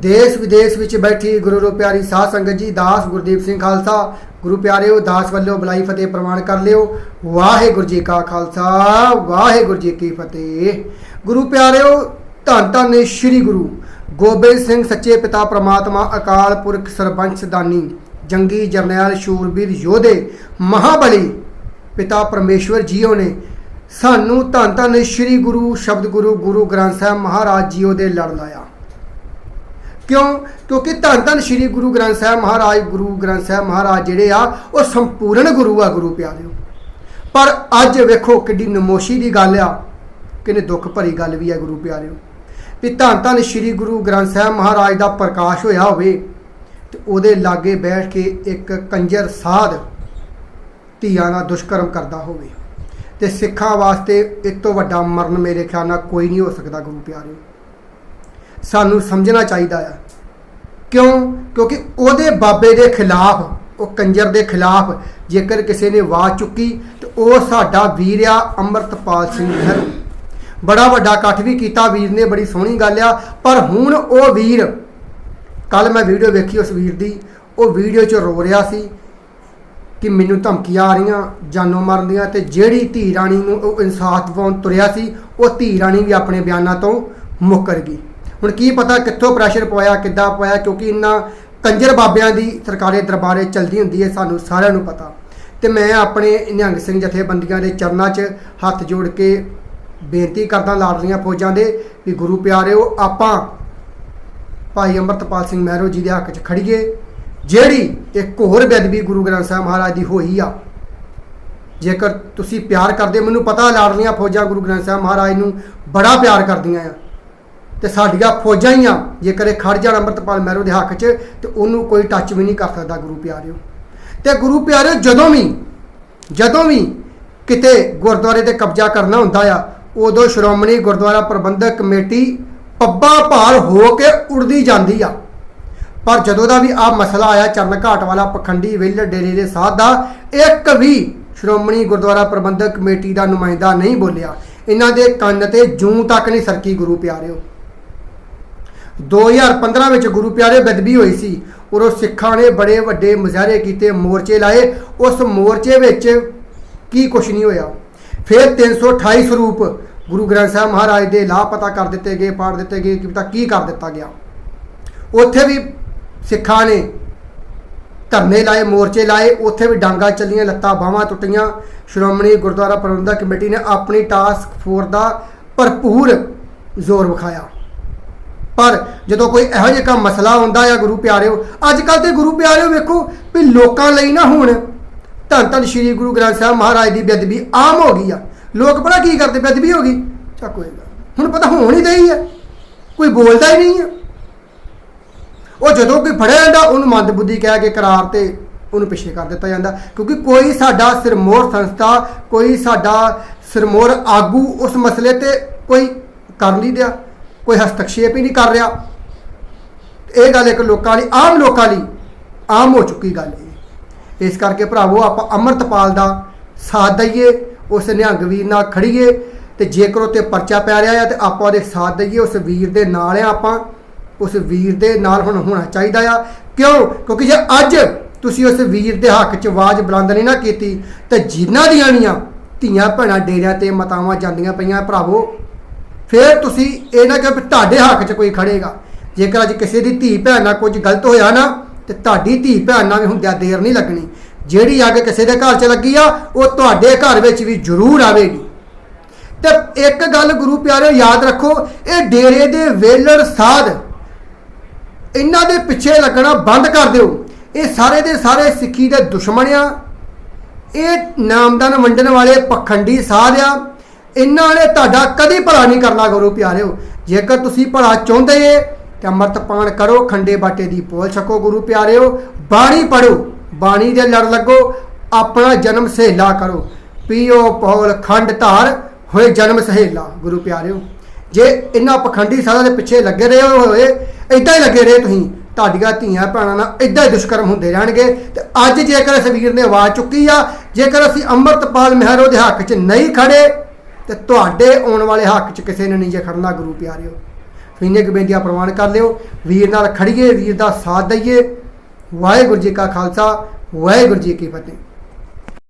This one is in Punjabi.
ਦੇਸ਼ ਵਿਦੇਸ਼ ਵਿੱਚ ਬੈਠੀ ਗੁਰੂ ਰੋ ਪਿਆਰੀ ਸਾਧ ਸੰਗਤ ਜੀ, ਦਾਸ ਗੁਰਦੀਪ ਸਿੰਘ ਖਾਲਸਾ। ਗੁਰੂ ਪਿਆਰਿਓ, ਦਾਸ ਵੱਲੋਂ ਬਲਾਈ ਫਤਿਹ ਪ੍ਰਵਾਨ ਕਰ ਲਿਓ। ਵਾਹਿਗੁਰੂ ਜੀ ਕਾ ਖਾਲਸਾ, ਵਾਹਿਗੁਰੂ ਜੀ ਕੀ ਫਤਿਹ। ਗੁਰੂ ਪਿਆਰਿਓ, ਧੰਨ ਧੰਨ ਸ੍ਰੀ ਗੁਰੂ ਗੋਬਿੰਦ ਸਿੰਘ ਸੱਚੇ ਪਿਤਾ ਪ੍ਰਮਾਤਮਾ, ਅਕਾਲ ਪੁਰਖ ਸਰਬੰਸ ਦਾਨੀ, ਜੰਗੀ ਜਰਨੈਲ ਸ਼ੂਰਬੀਰ ਯੋਧੇ, ਮਹਾਬਲੀ ਪਿਤਾ ਪਰਮੇਸ਼ਵਰ ਜੀਓ ਨੇ। ਸਾਨੂੰ ਧੰਨ ਧੰਨ ਸ੍ਰੀ ਗੁਰੂ ਸ਼ਬਦ ਗੁਰੂ ਗੁਰੂ ਗ੍ਰੰਥ ਸਾਹਿਬ ਮਹਾਰਾਜ ਜੀਓ ਦੇ ਲੜ ਲਾਇਆ। ਕਿਉਂ? ਕਿਉਂਕਿ ਧੰਨ ਧੰਨ ਸ੍ਰੀ ਗੁਰੂ ਗ੍ਰੰਥ ਸਾਹਿਬ ਮਹਾਰਾਜ, ਗੁਰੂ ਗ੍ਰੰਥ ਸਾਹਿਬ ਮਹਾਰਾਜ ਜਿਹੜੇ ਆ, ਉਹ ਸੰਪੂਰਨ ਗੁਰੂ ਆ ਗੁਰੂ ਪਿਆਰਿਓ। ਪਰ ਅੱਜ ਵੇਖੋ ਕਿੱਡੀ ਨਮੋਸ਼ੀ ਦੀ ਗੱਲ ਆ, ਕਿੰਨੇ ਦੁੱਖ ਭਰੀ ਗੱਲ ਵੀ ਆ ਗੁਰੂ ਪਿਆਰਿਓ। ਵੀ ਧੰਨ ਧੰਨ ਸ੍ਰੀ ਗੁਰੂ ਗ੍ਰੰਥ ਸਾਹਿਬ ਮਹਾਰਾਜ ਦਾ ਪ੍ਰਕਾਸ਼ ਹੋਇਆ ਹੋਵੇ, ਤੇ ਉਹਦੇ ਲਾਗੇ ਬੈਠ ਕੇ ਇੱਕ ਕੰਜਰ ਸਾਧ ਧੀਆਂ ਨਾਲ ਦੁਸ਼ਕਰਮ ਕਰਦਾ ਹੋਵੇ। ਤੇ ਸਿੱਖਾਂ ਵਾਸਤੇ ਇਸ ਤੋਂ ਵੱਡਾ ਮਰਨ ਮੇਰੇ ਖਿਆਲ ਨਾਲ ਕੋਈ ਨਹੀਂ ਹੋ ਸਕਦਾ ਗੁਰੂ ਪਿਆਰਿਓ। ਸਾਨੂੰ ਸਮਝਣਾ ਚਾਹੀਦਾ ਆ। ਕਿਉਂ? ਕਿਉਂਕਿ ਉਹਦੇ ਬਾਬੇ ਦੇ ਖਿਲਾਫ, ਉਹ ਕੰਜਰ ਦੇ ਖਿਲਾਫ ਜੇਕਰ ਕਿਸੇ ਨੇ ਆਵਾਜ਼ ਚੁੱਕੀ, ਤੇ ਉਹ ਸਾਡਾ ਵੀਰ ਆ ਅੰਮ੍ਰਿਤਪਾਲ ਸਿੰਘ ਮਹਿਰ ਬੜਾ ਵੱਡਾ ਇਕੱਠ ਵੀ ਕੀਤਾ, ਵੀਰ ਨੇ ਬੜੀ ਸੋਹਣੀ ਗੱਲ ਆ। ਪਰ ਹੁਣ ਉਹ ਵੀਰ ਕੱਲ ਮੈਂ ਵੀਡੀਓ ਵੇਖੀ ਉਸ ਵੀਰ ਦੀ, ਉਹ ਵੀਡੀਓ 'ਚ ਰੋ ਰਿਹਾ ਸੀ ਕਿ ਮੈਨੂੰ ਧਮਕੀਆਂ ਆ ਰਹੀਆਂ, ਜਾਨੋਂ ਮਰਨ ਦੀਆਂ, ਤੇ ਜਿਹੜੀ ਧੀ ਰਾਣੀ ਨੂੰ ਉਹ ਇਨਸਾਫ ਦਿਵਾਉਣ ਤੁਰਿਆ ਸੀ, ਉਹ ਧੀ ਰਾਣੀ ਵੀ ਆਪਣੇ ਬਿਆਨਾਂ ਤੋਂ ਮੁੱਕਰ ਗਈ। ਹੁਣ ਕੀ ਪਤਾ ਕਿੱਥੋਂ ਪ੍ਰੈਸ਼ਰ ਪਵਾਇਆ, ਕਿੱਦਾਂ ਪਵਾਇਆ, ਕਿਉਂਕਿ ਇੰਨਾ ਕੰਜਰ ਬਾਬਿਆਂ ਦੀ ਸਰਕਾਰੀ ਦਰਬਾਰੇ ਚਲਦੀ ਹੁੰਦੀ ਹੈ, ਸਾਨੂੰ ਸਾਰਿਆਂ ਨੂੰ ਪਤਾ। ਤੇ ਮੈਂ ਆਪਣੇ ਨਿਹੰਗ ਸਿੰਘ ਜਥੇਬੰਦੀਆਂ ਦੇ ਚਰਨਾਂ 'ਚ ਹੱਥ ਜੋੜ ਕੇ ਬੇਨਤੀ ਕਰਦਾ ਲਾਡਲੀਆਂ ਫੌਜਾਂ ਦੇ ਵੀ ਗੁਰੂ ਪਿਆਰਿਓ, ਆਪਾਂ ਭਾਈ ਅੰਮ੍ਰਿਤਪਾਲ ਸਿੰਘ ਮਹਿਰੋ ਜੀ ਦੇ ਹੱਕ 'ਚ ਖੜੀਏ ਜਿਹੜੀ ਇੱਕ ਹੋਰ ਬੇਅਦਬੀ ਗੁਰੂ ਗ੍ਰੰਥ ਸਾਹਿਬ ਮਹਾਰਾਜ ਦੀ ਹੋਈ ਆ। ਜੇਕਰ ਤੁਸੀਂ ਪਿਆਰ ਕਰਦੇ, ਮੈਨੂੰ ਪਤਾ ਲਾਡਲੀਆਂ ਫੌਜਾਂ ਗੁਰੂ ਗ੍ਰੰਥ ਸਾਹਿਬ ਮਹਾਰਾਜ ਨੂੰ ਬੜਾ ਪਿਆਰ ਕਰਦੀਆਂ ਆ। ਤੇ ਸਾਡੀਆਂ ਫੌਜਾਂ ਹੀ ਆ। ਜੇਕਰ ਇਹ ਖੜ ਜਾਣ ਅੰਮ੍ਰਿਤਪਾਲ ਮਹਿਰੋ ਦੇ ਹੱਕ 'ਚ, ਤੇ ਉਹਨੂੰ ਕੋਈ ਟੱਚ ਵੀ ਨਹੀਂ ਕਰ ਸਕਦਾ ਗੁਰੂ ਪਿਆਰਿਓ। ਤੇ ਗੁਰੂ ਪਿਆਰਿਓ, ਜਦੋਂ ਵੀ ਜਦੋਂ ਵੀ ਕਿਤੇ ਗੁਰਦੁਆਰੇ ਤੇ ਕਬਜ਼ਾ ਕਰਨਾ ਹੁੰਦਾ ਆ, ਉਦੋਂ ਸ਼੍ਰੋਮਣੀ ਗੁਰਦੁਆਰਾ ਪ੍ਰਬੰਧਕ ਕਮੇਟੀ ਪੱਬਾ ਭਾਰ ਹੋ ਕੇ ਉੜਦੀ ਜਾਂਦੀ ਆ। ਪਰ ਜਦੋਂ ਦਾ ਵੀ ਆ ਮਸਲਾ ਆਇਆ ਚਰਨ ਘਾਟ ਵਾਲਾ ਪਖੰਡੀ ਵਿਲ ਡੇਰੇ ਦੇ ਸਾਧ ਦਾ, ਇੱਕ ਵੀ ਸ਼੍ਰੋਮਣੀ ਗੁਰਦੁਆਰਾ ਪ੍ਰਬੰਧਕ ਕਮੇਟੀ ਦਾ ਨੁਮਾਇੰਦਾ ਨਹੀਂ ਬੋਲਿਆ। ਇਹਨਾਂ ਦੇ ਕੰਨ ਤੇ ਜੂੰ ਤੱਕ ਨਹੀਂ ਸਰਕੀ ਗੁਰੂ ਪਿਆਰਿਓ। 2015 ਵਿੱਚ ਗੁਰੂ ਪਿਆਰੇ ਬਦਬੀ ਹੋਈ ਸੀ। ਉਦੋਂ ਸਿੱਖਾਂ ਨੇ ਬੜੇ ਵੱਡੇ ਮੁਜ਼ਾਹਰੇ ਕੀਤੇ, ਮੋਰਚੇ ਲਾਏ। ਉਸ ਮੋਰਚੇ ਵਿੱਚ ਕੀ ਕੁਛ ਨਹੀਂ ਹੋਇਆ। ਫਿਰ 328 ਸਰੂਪ ਗੁਰੂ ਗ੍ਰੰਥ ਸਾਹਿਬ ਮਹਾਰਾਜ ਦੇ ਲਾਪਤਾ ਕਰ ਦਿੱਤੇ ਗਏ, ਪਾੜ ਦਿੱਤੇ ਗਏ ਕਿ ਪਤਾ ਕੀ ਕਰ ਦਿੱਤਾ ਗਿਆ। ਉੱਥੇ ਵੀ ਸਿੱਖਾਂ ਨੇ ਧਰਨੇ ਲਾਏ, ਮੋਰਚੇ ਲਾਏ। ਉੱਥੇ ਵੀ ਡਾਂਗਾ ਚੱਲੀਆਂ, ਲੱਤਾਂ ਬਾਹਾਂ ਟੁੱਟੀਆਂ। ਸ਼੍ਰੋਮਣੀ ਗੁਰਦੁਆਰਾ ਪ੍ਰਬੰਧਕ ਕਮੇਟੀ ਨੇ ਆਪਣੀ ਟਾਸਕ ਫੋਰਸ ਦਾ ਭਰਪੂਰ ਜ਼ੋਰ ਵਿਖਾਇਆ। ਪਰ ਜਦੋਂ ਕੋਈ ਇਹੋ ਜਿਹਾ ਕੰਮ ਮਸਲਾ ਹੁੰਦਾ ਆ ਗੁਰੂ ਪਿਆਰਿਓ ਅੱਜ ਕੱਲ ਤੇ ਗੁਰੂ ਪਿਆਰਿਓ ਵੇਖੋ ਵੀ ਲੋਕਾਂ ਲਈ ਨਾ ਹੁਣ ਧੰਨ ਧੰਨ ਸ਼੍ਰੀ ਗੁਰੂ ਗ੍ਰੰਥ ਸਾਹਿਬ ਮਹਾਰਾਜ ਦੀ ਬੇਅਦਬੀ ਆਮ ਹੋ ਗਈ ਆ। ਲੋਕ ਪਤਾ ਕੀ ਕਰਦੇ, ਬੇਅਦਬੀ ਹੋ ਗਈ? ਚਾ ਕੋਈ ਹੁਣ ਪਤਾ ਹੋਣ ਹੀ ਦਈ ਹੈ ਕੋਈ ਬੋਲਦਾ ਹੀ ਨਹੀਂ ਆ। ਉਹ ਜਦੋਂ ਕੋਈ ਫੜਿਆ ਜਾਂਦਾ, ਉਹਨੂੰ ਮੰਦਬੁੱਧੀ ਕਹਿ ਕੇ ਕਰਾਰ ਤੇ ਉਹਨੂੰ ਪਿੱਛੇ ਕਰ ਦਿੱਤਾ ਜਾਂਦਾ। ਕਿਉਂਕਿ ਕੋਈ ਸਾਡਾ ਸਿਰਮੋਰ ਸੰਸਥਾ, ਕੋਈ ਸਾਡਾ ਸਿਰਮੋਰ ਆਗੂ ਉਸ ਮਸਲੇ ਤੇ ਕੋਈ ਕਰ ਨਹੀਂ ਦਿਆ ਕੋਈ ਹਸਤਕਸ਼ੇਪ ਹੀ ਨਹੀਂ ਕਰ ਰਿਹਾ। ਇਹ ਗੱਲ ਇੱਕ ਲੋਕਾਂ ਲਈ, ਆਮ ਲੋਕਾਂ ਲਈ ਆਮ ਹੋ ਚੁੱਕੀ ਗੱਲ ਇਹ। ਇਸ ਕਰਕੇ ਭਰਾਵੋ, ਆਪਾਂ ਅੰਮ੍ਰਿਤਪਾਲ ਦਾ ਸਾਥ ਦਈਏ, ਉਸ ਨਿਹੰਗ ਵੀਰ ਨਾਲ ਖੜੀਏ ਤੇ ਜੇਕਰ ਉਹ 'ਤੇ ਪਰਚਾ ਪੈ ਰਿਹਾ ਹੈ ਤੇ ਆਪਾਂ ਉਹਦੇ ਸਾਥ ਦਈਏ, ਉਸ ਵੀਰ ਦੇ ਨਾਲ ਆ ਆਪਾਂ। ਉਸ ਵੀਰ ਦੇ ਨਾਲ ਹੁਣ ਹੋਣਾ ਚਾਹੀਦਾ ਆ। ਕਿਉਂ? ਕਿਉਂਕਿ ਜੇ ਅੱਜ ਤੁਸੀਂ ਉਸ ਵੀਰ ਦੇ ਹੱਕ 'ਚ ਆਵਾਜ਼ ਬੁਲੰਦ ਨਹੀਂ ਨਾ ਕੀਤੀ, ਤੇ ਜਿਨ੍ਹਾਂ ਦੀਆਂ ਨੀਆਂ ਧੀਆਂ ਭੈਣਾਂ ਡੇਰਿਆਂ ਤੇ ਮਤਾਵਾਂ ਜਾਂਦੀਆਂ ਪਈਆਂ, ਭਰਾਵੋ। ਫਿਰ ਤੁਸੀਂ ਇਹ ਨਾ ਕਿ ਤੁਹਾਡੇ ਹੱਕ 'ਚ ਕੋਈ ਖੜੇਗਾ। ਜੇਕਰ ਅੱਜ ਕਿਸੇ ਦੀ ਧੀ ਭੈਣ ਨਾਲ ਕੁਝ ਗਲਤ ਹੋਇਆ ਨਾ, ਤੇ ਤੁਹਾਡੀ ਧੀ ਭੈਣ ਨਾਲ ਵੀ ਹੁੰਦਿਆਂ ਦੇਰ ਨਹੀਂ ਲੱਗਣੀ। ਜਿਹੜੀ ਅੱਗ ਕਿਸੇ ਦੇ ਘਰ 'ਚ ਲੱਗੀ ਆ, ਉਹ ਤੁਹਾਡੇ ਘਰ ਵਿੱਚ ਵੀ ਜ਼ਰੂਰ ਆਵੇਗੀ। ਤੇ ਇੱਕ ਗੱਲ ਗੁਰੂ ਪਿਆਰਿਓ ਯਾਦ ਰੱਖੋ, ਇਹ ਡੇਰੇ ਦੇ ਵੇਲੜ ਸਾਧ, ਇਹਨਾਂ ਦੇ ਪਿੱਛੇ ਲੱਗਣਾ ਬੰਦ ਕਰ ਦਿਓ। ਇਹ ਸਾਰੇ ਦੇ ਸਾਰੇ ਸਿੱਖੀ ਦੇ ਦੁਸ਼ਮਣ ਆ। ਇਹ ਨਾਮਦਾਨ ਵੰਡਣ ਵਾਲੇ ਪਖੰਡੀ ਸਾਧ ਆ। ਇਹਨਾਂ ਨੇ ਤੁਹਾਡਾ ਕਦੀ ਭਲਾ ਨਹੀਂ ਕਰਨਾ ਗੁਰੂ ਪਿਆਰਿਓ। ਜੇਕਰ ਤੁਸੀਂ ਭਲਾ ਚਾਹੁੰਦੇ ਏ ਤੇ ਅੰਮ੍ਰਿਤਪਾਨ ਕਰੋ, ਖੰਡੇ ਬਾਟੇ ਦੀ ਪੋਲ ਛਕੋ ਗੁਰੂ ਪਿਆਰਿਓ। ਬਾਣੀ ਪੜੋ ਬਾਣੀ ਦੇ ਲੜ ਲੱਗੋ, ਆਪਣਾ ਜਨਮ ਸਹੇਲਾ ਕਰੋ। ਪੀਓ ਪੌਲ ਖੰਡ ਧਾਰ, ਹੋਏ ਜਨਮ ਸਹੇਲਾ, ਗੁਰੂ ਪਿਆਰਿਓ। ਜੇ ਇਹਨਾਂ ਪਖੰਡੀ ਸਾਧਾਂ ਦੇ ਪਿੱਛੇ ਲੱਗੇ ਰਹੇ ਹੋਏ ਇਦਾਂ ਹੀ ਲੱਗੇ ਰਹੇ ਤੁਸੀਂ। ਤੁਹਾਡੀਆਂ ਧੀਆਂ ਭੈਣਾਂ ਨਾਲ ਇਦਾਂ ਹੀ ਦੁਸ਼ਕਰਮ ਹੁੰਦੇ ਰਹਿਣਗੇ। ਤੇ ਅੱਜ ਜੇਕਰ ਇਸ ਵੀਰ ਨੇ ਆਵਾਜ਼ ਚੁੱਕੀ ਆ, ਜੇਕਰ ਅਸੀਂ ਅੰਮ੍ਰਿਤਪਾਲ ਮਹਿਰੋ ਦੇ ਹੱਕ 'ਚ ਨਹੀਂ ਖੜੇ ਤੇ ਤੁਹਾਡੇ ਆਉਣ ਵਾਲੇ ਹੱਕ 'ਚ ਕਿਸੇ ਨੇ ਨਹੀਂ ਜੇ ਖੜਨਾ ਗੁਰੂ ਪਿਆਰਿਓ। ਇੰਨੇ ਕੁ ਬੇਨਤੀਆਂ ਪ੍ਰਵਾਨ ਕਰ ਲਿਓ। ਵੀਰ ਨਾਲ ਖੜੀਏ, ਵੀਰ ਦਾ ਸਾਥ ਦਈਏ। ਵਾਹਿਗੁਰੂ ਜੀ ਕਾ ਖਾਲਸਾ, ਵਾਹਿਗੁਰੂ ਜੀ ਕੀ ਫਤਿਹ।